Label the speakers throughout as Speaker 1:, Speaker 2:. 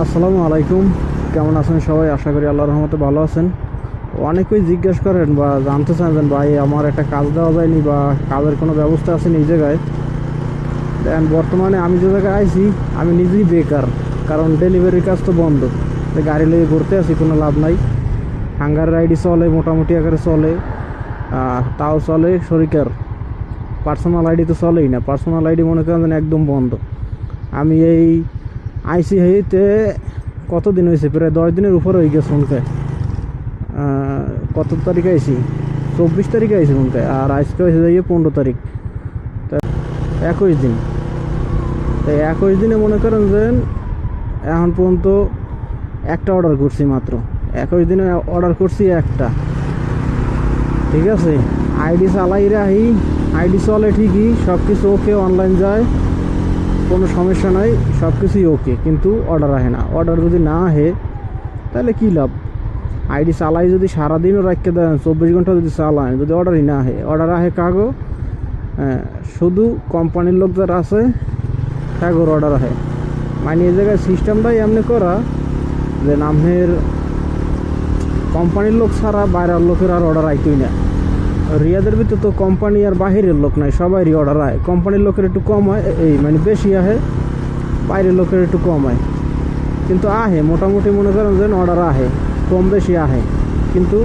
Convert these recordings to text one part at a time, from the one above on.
Speaker 1: আসসালামু আলাইকুম। কেমন আছেন সবাই? আশা করি আল্লাহর রহমতে ভালো আছেন। অনেকেই জিজ্ঞেস করেন বা জানতে চান ভাই, আমার একটা কাজ দেওয়া যায়নি বা কাজের কোনো ব্যবস্থা আছে এই জায়গায়? দেন বর্তমানে আমি যে জায়গায় আইছি, আমি নিজেই বেকার, কারণ ডেলিভারির কাজ তো বন্ধ। গাড়ি লিয়ে ঘুরতে আসি, কোনো লাভ নাই। হাঙ্গার রাইডি চলে, মোটামুটি আকারে চলে তাও চলে শরিকার। পার্সোনাল আইডি তো চলেই না। পার্সোনাল আইডি মনে করেন একদম বন্ধ। আমি এই আইসি হইতে কতদিন হয়েছে? প্রায় দশ দিনের উপর হয়ে গেছে মনকে কত তারিখে আইসি চব্বিশ তারিখে আইসি মনকে আর আজকে হয়েছে যাইয়ে পনেরো তারিখ। তা একুশ দিন। তো একুশ দিনে মনে করেন যে এখন পর্যন্ত একটা অর্ডার করছি মাত্র। একুশ দিনে অর্ডার করছি একটা। ঠিক আছে? আইডি চালাই রাহি, আইডি চলে ঠিকই সব কিছু ওকে অনলাইন যায়। কোনো সমস্যা নাই সব কিছুই ওকে কিন্তু অর্ডার আসে না। অর্ডার যদি না আসে তাহলে কী লাভ? আইডি চালাই যদি সারাদিনও রাখতে দেন চব্বিশ ঘণ্টা যদি চালায় যদি অর্ডারই না আসে। অর্ডার আসে কাগো? হ্যাঁ, শুধু কোম্পানির লোক যারা আছে কাগোর অর্ডার আসে। মানে এই জায়গায় সিস্টেমটাই এমনি করা যে নামের কোম্পানির লোক ছাড়া বাইরের লোকের আর অর্ডার আইতই না। রিয়াদের ভিতরে তো কোম্পানি আর বাহিরের লোক নাই সবাইরই অর্ডার আয়। কোম্পানির লোকের একটু কম হয় এই মানে বেশি আহে, বাইরের লোকের একটু কম হয় কিন্তু আহে, মোটামুটি মনে করেন যেন অর্ডার আহে, কম বেশি আহে। কিন্তু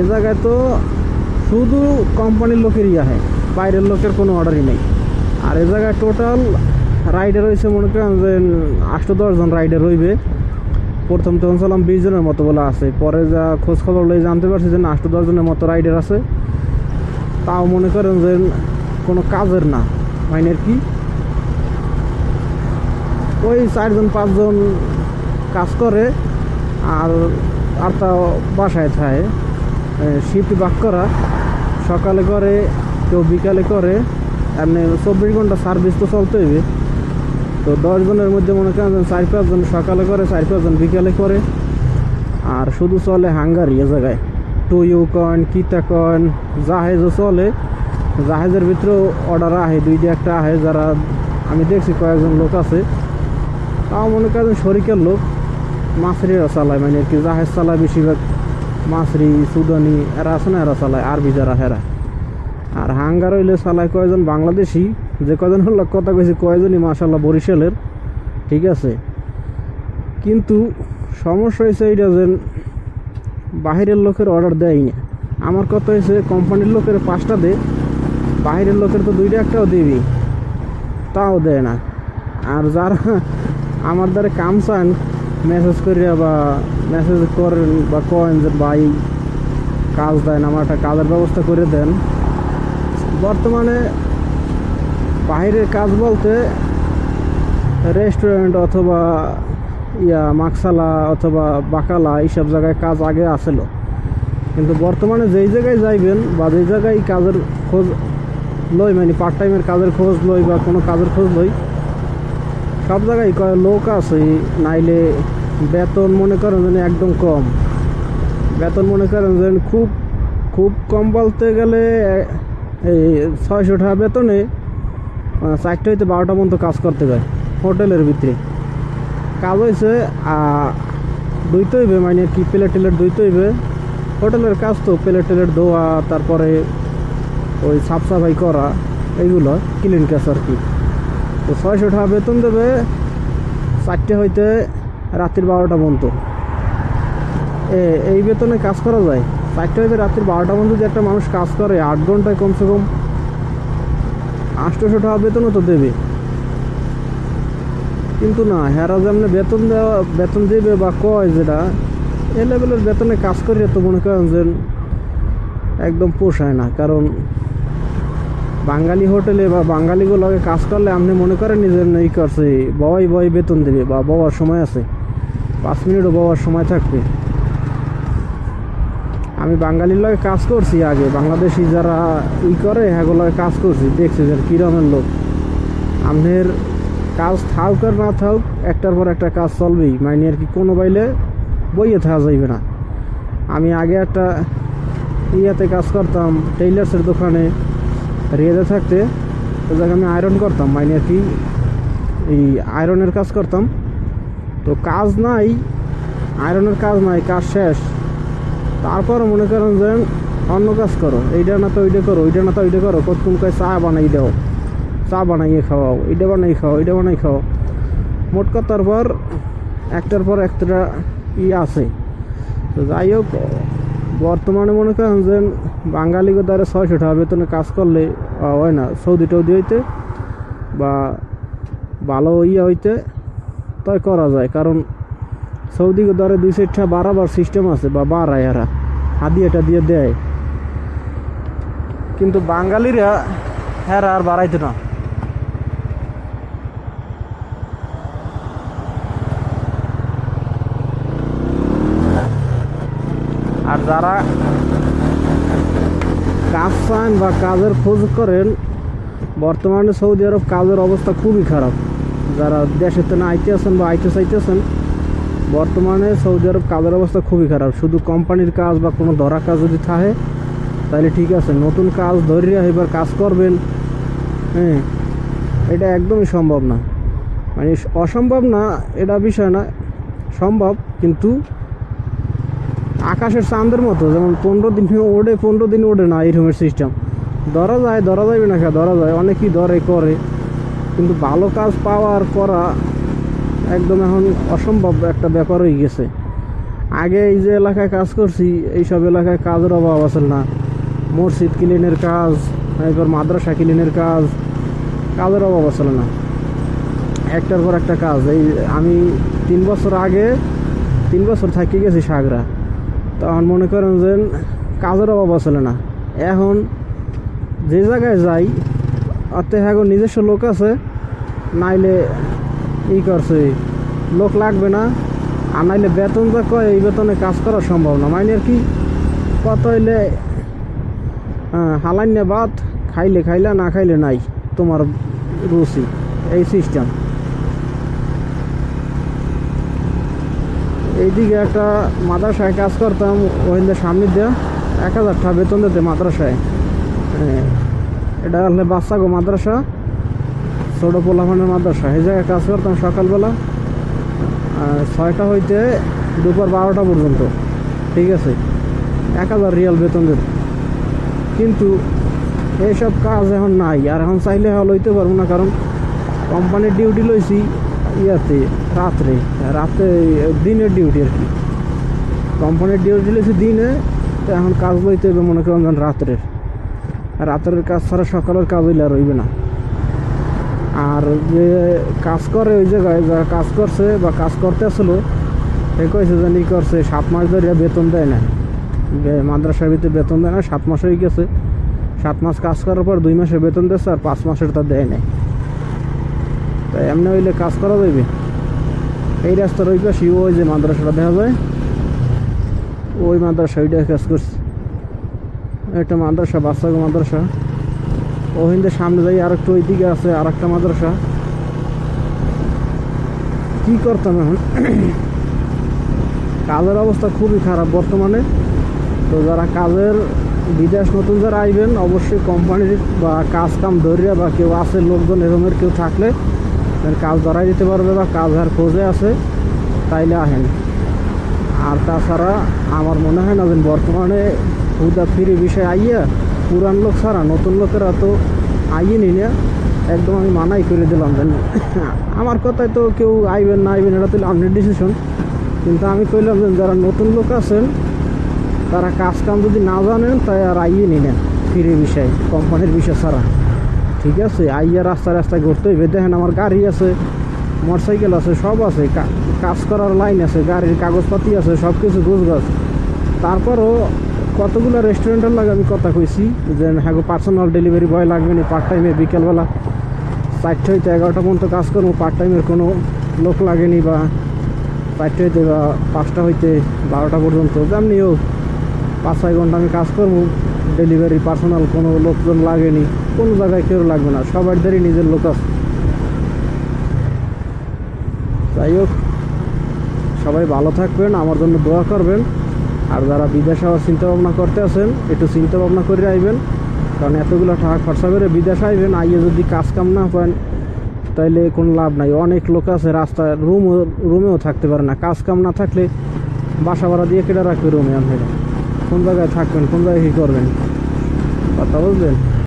Speaker 1: এ জায়গায় তো শুধু কোম্পানির লোকেরই আহে, বাইরের লোকের কোনো অর্ডারই নেই। আর এ জায়গায় টোটাল রাইডার হয়েছে মনে করেন যে আষ্ট দশজন রাইডার রইবে। প্রথম তখন ছিলাম বিশ জনের মতো বলে আছে। পরে যা খোঁজ খবর লই জানতে পারছি যে আষ্ট দশ জনের মতো রাইডার আছে। তাও মনে করেন যে কোনো কাজের না। মাইনের কি? ওই চারজন, পাঁচজন কাজ করে আর আর তা বাসায় থাকে। শিফট বাক করা। সকালে করে কেউ বিকালে করে। এমনি চব্বিশ ঘণ্টা সার্ভিস তো চলতে হইবে তো দশ জনের মধ্যে মনে করেন চার পাঁচজন সকালে করে, চার পাঁচজন বিকালে করে। আর শুধু চলে হাঙ্গারি ইয়ে জায়গায়। টুইউ কয়েন, কিতা কয়েন জাহেজও চলে। জাহাজের ভিতরেও অর্ডার আহে, দুইটা একটা আহে, যারা আমি দেখছি কয়েকজন লোক আছে। তাও মনে করেন শরিকের লোক। মাছরিরা চালায় মানে আর কি জাহাজ চালায় বেশিরভাগ। মাছরি, সুদানি, এরা আছে না, এরা চালায়, আরবি যারা, হেরা। আর হাঙ্গার হইলে চালায় কয়েকজন বাংলাদেশি। যে কয়জন হল, কথা কইছি কয়জনই মাসাল্লাহ বরিশালের, ঠিক আছে? কিন্তু সমস্যা হয়েছে এইটা যে বাহিরের লোকের অর্ডার দেয় না আমার কথা হয়েছে কোম্পানির লোকের পাঁচটা দে, বাহিরের লোকের তো দুইটা একটাও দিবি। তাও দেয় না। আর যারা আমার দ্বারা কাম চান মেসেজ করিয়া বা মেসেজ করেন বা করেন যে, ভাই, কাজ দেন, আমার একটা কাজের ব্যবস্থা করে দেন। বর্তমানে বাইরের কাজ বলতে রেস্টুরেন্ট অথবা ইয়া মাকসালা অথবা বাকালা এইসব জায়গায় কাজ আগে আসলো। কিন্তু বর্তমানে যেই জায়গায় যাইবেন বা যেই জায়গায় কাজের খোঁজ লই মানে পার্ট টাইমের কাজের খোঁজ লই বা কোনো কাজের খোঁজ লই, সব জায়গায় লোক আছে, নাইলে বেতন মনে করেন যেন একদম কম। বেতন মনে করেন যেন খুব খুব কম বলতে গেলে এই ছয়শো টাকা বেতনে চারটে হইতে বারোটা পর্যন্ত কাজ করতে যায়, হোটেলের ভিতরে। কাজ হয়েছে দুইতে হইবে মানে কি প্লেট টেলেট দুইতে হইবে। হোটেলের কাজ তো প্লেট টেলেট ধোয়া, তারপরে ওই সাফ সাফাই করা, এইগুলো ক্লিন কাজ আর কি। তো ছয়শো টাকা বেতন দেবে চারটে হইতে রাত্রির বারোটা পর্যন্ত। এ, এই বেতনে কাজ করা যায়? চারটে হইতে রাত্রির বারোটা পর্যন্ত যদি একটা মানুষ কাজ করে, আট ঘন্টায় কমসে কম আটশোশো টাকা বেতনও তো দেবে। কিন্তু না, হেরা যেমন বেতন দেওয়া, বেতন দেবে বা কয় যেটা, এ লেভেলের বেতনে কাজ করে তো মনে করেন যে একদম পোষায় না। কারণ বাঙালি হোটেলে বা বাঙালিগুলোকে কাজ করলে আপনি মনে করেন নিজের এই করছে বাবাই বয় বেতন দেবে বা বাবার সময় আছে। পাঁচ মিনিটও বাবার সময় থাকবে। আমি বাঙালির লগে কাজ করছি আগে। বাংলাদেশি যারা ই করে হ্যাগুলোকে কাজ করছি। দেখছি যে কিরমের লোক। আপনার কাজ থাক আর না থাক একটার পর একটা কাজ চলবেই। মানে আর কি কোনো বাইলে বইয়ে থাকা যাইবে না। আমি আগে একটা ইয়াতে কাজ করতাম, টেইলার্সের দোকানে রিয়াদে থাকতে। তো যাকে, আমি আয়রন করতাম। মানে আর কি এই আয়রনের কাজ করতাম। তো কাজ নাই, আয়রনের কাজ নাই, কাজ শেষ। তারপর মনে করেন যে অন্য কাজ করো, এইটা না তো ওইটা করো, ওইটা না তো ওইটা করো কতক্ষণ কয় চা বানাই দাও, চা বানাইয়ে খাওয়াও, এইটা বানাই খাও এইটা বানাই খাও। মোট কথার পর, একটার পর একটা ই আছে। তো যাই হোক, বর্তমানে মনে করেন যে বাঙালিকে দ্বারা ছয়শো টাকা বেতনে কাজ করলে হয় না, সৌদি টৌদি হইতে বা ভালো ইয়ে হইতে, তাই করা যায়। কারণ সৌদি দ্বারা দুই সাইডটা বাড়াবার সিস্টেম আছে, বা বাড়ায় এরা। হাদিয়াটা দিয়ে দেয়। কিন্তু বাঙালিরা হ্যাঁ আর বাড়াইতো না। আর যারা কাজ চান বা কাজের খোঁজ করেন, বর্তমানে সৌদি আরব কাজের অবস্থা খুবই খারাপ। যারা দেশেতে না আইতে আছেন বা আইতে চাইতেছেন বর্তমানে সৌদি আরব কাজের অবস্থা খুবই খারাপ। শুধু কোম্পানির কাজ বা কোনো ধরা কাজ যদি থাকে, তাহলে ঠিক আছে। নতুন কাজ ধরিয়া এবার কাজ করবেন হ্যাঁ এটা একদমই সম্ভব না। মানে অসম্ভব না, এটা বিষয় না, সম্ভব, কিন্তু আকাশের চাঁদের মতো, যেমন পনেরো দিন ওড়ে, পনেরো দিন ওড়ে না এরকমের সিস্টেম ধরা যায়, ধরা যাবে না ধরা যায়। অনেকেই ধরে, করে। কিন্তু ভালো কাজ পাওয়ার করা একদম এখন অসম্ভব একটা ব্যাপার হয়ে গেছে। আগে এই যে এলাকায় কাজ করছি, এইসব এলাকায় কাজের অভাব আছে না। মসজিদ ক্লিনের কাজ এরপর মাদ্রাসা ক্লিনের কাজ, কাজের অভাব আসলে না। একটার পর একটা কাজ। এই আমি তিন বছর আগে, তিন বছর থাকি গেছি সাগরা। তখন মনে করেন যে কাজের অভাব আসলে না। এখন যে জায়গায় যাই অর্থে গো নিজস্ব লোক আছে, নাইলে ই করছে। লোক লাগবে না। আর নাইলে বেতন যা কয় এই বেতনে কাজ করা সম্ভব না। আর কি? কত হইলে হ্যাঁ হালাইনে বাদ খাইলে খাইলা না খাইলে নাই। তোমার রুচি এই সিস্টেম এইদিকে একটা মাদ্রাসায় কাজ করতাম ওইলে সামনে দিয়ে এক হাজার টাকা বেতন দিতে মাদ্রাসায়। হ্যাঁ, এটা হলে বাচ্চা গো মাদ্রাসা। ছোটো পোলাফানের মাদ্রাসা। এই জায়গায় কাজ করতাম সকালবেলা ছয়টা হইতে দুপুর বারোটা পর্যন্ত, ঠিক আছে? এক হাজার রিয়াল বেতন দিত। কিন্তু এইসব কাজ এখন নাই, আর এখন চাইলে হল হইতে পারব না, কারণ কোম্পানির ডিউটি লইছি ইয়াতে, রাত্রে, রাতে দিনের ডিউটি আর কি। কোম্পানির ডিউটি লইছি দিনে, তো এখন কাজ লইতে হবে মনে করেন রাত্রের। রাতের কাজ ছাড়া সকালের কাজ হইলে আর হইবে না। আর যে কাজ করে ওই জায়গায়, যারা কাজ করছে বা কাজ করতে আসলো, এ কইছে যে ই করছে, সাত মাস ধরে বেতন দেয় না মাদ্রাসার ভিতরে বেতন দেয় না সাত মাস হয়ে গেছে। সাত মাস কাজ করার পর দুই মাসের বেতন দিচ্ছে আর পাঁচ মাসের তা দেয় নাই। তাই এমনি হইলে কাজ করা যাবে এই রাস্তার ওই পাশে, ওই যে মাদ্রাসাটা দেখা যায়, ওই মাদ্রাসা ওইটা কাজ করছে। একটা মাদ্রাসা বাচ্চা মাদ্রাসা। ওহিন্দের সামনে যাই আর একটু ওইদিকে আছে আর একটা মাদ্রাসা। কি করতাম এখন? কাজের অবস্থা খুবই খারাপ বর্তমানে। তো যারা কাজের বিদেশ নতুন যারা আইবেন, অবশ্যই কোম্পানির বা কাজ কাম ধরিয়া বা কেউ আছে, লোকজন এরকমের কেউ থাকলে কাজ ধরাই দিতে পারবে বা কাজ আর খোঁজে আছে, তাইলে আহেন। আর তাছাড়া আমার মনে হয় না বর্তমানে হুদা ফিরে বিষয় আইয়া পুরান লোক ছাড়া নতুন লোকেরা তো আইয়েনি না, একদম আমি মানাই করে দিলাম যেন আমার কথায় তো কেউ আইবেন না আইবেন, এটা তো আপনার ডিসিশন কিন্তু আমি কইলাম যে যারা নতুন লোক আছেন, তারা কাজ কাম যদি না জানেন, তাই আর আইয়েনি না ফিরে বিষয়, কোম্পানির বিষয় ছাড়া। ঠিক আছে, আইয়া রাস্তা রাস্তায় ঘুরতে হইবে। দেখেন আমার গাড়ি আছে, মোটরসাইকেল আছে, সব আছে কাজ করার লাইন আছে, গাড়ির কাগজপাতি আছে সব কিছু গুছগাছ। তারপরও কতগুলো রেস্টুরেন্টের লাগে আমি কথা কইছি, যে হ্যাঁ পার্সোনাল ডেলিভারি বয় লাগবে না পার্ট টাইমে বিকেলবেলা চারটে হইতে এগারোটা পর্যন্ত কাজ করব পার্ট টাইমের কোনো লোক লাগেনি বা চারটে হইতে বা পাঁচটা হইতে বারোটা পর্যন্ত। যেমনি হোক পাঁচ ছয় ঘণ্টা আমি কাজ করব ডেলিভারি পার্সোনাল কোনো লোকজন লাগেনি কোনো জায়গায় কেউ লাগবে না, সবার সবারদেরই নিজের লোক আছে। যাই হোক, সবাই ভালো থাকবেন, আমার জন্য দোয়া করবেন। আর যারা বিদেশ আবার চিন্তা ভাবনা করতে আছেন, একটু চিন্তা ভাবনা করে আইবেন। কারণ এতগুলো টাকা খরচা করে বিদেশ আইবেন, আইয়ে যদি কাজ কাম না পান তাইলে কোনো লাভ নাই। অনেক লোক আছে রাস্তায় রুম রুমেও থাকতে পারে না। কাজ কাম না থাকলে বাসা ভাড়া দিয়ে কেটে রাখবে রুমে আপনারা কোন জায়গায় থাকবেন, কোন জায়গায় কী করবেন? কথা বুঝলেন?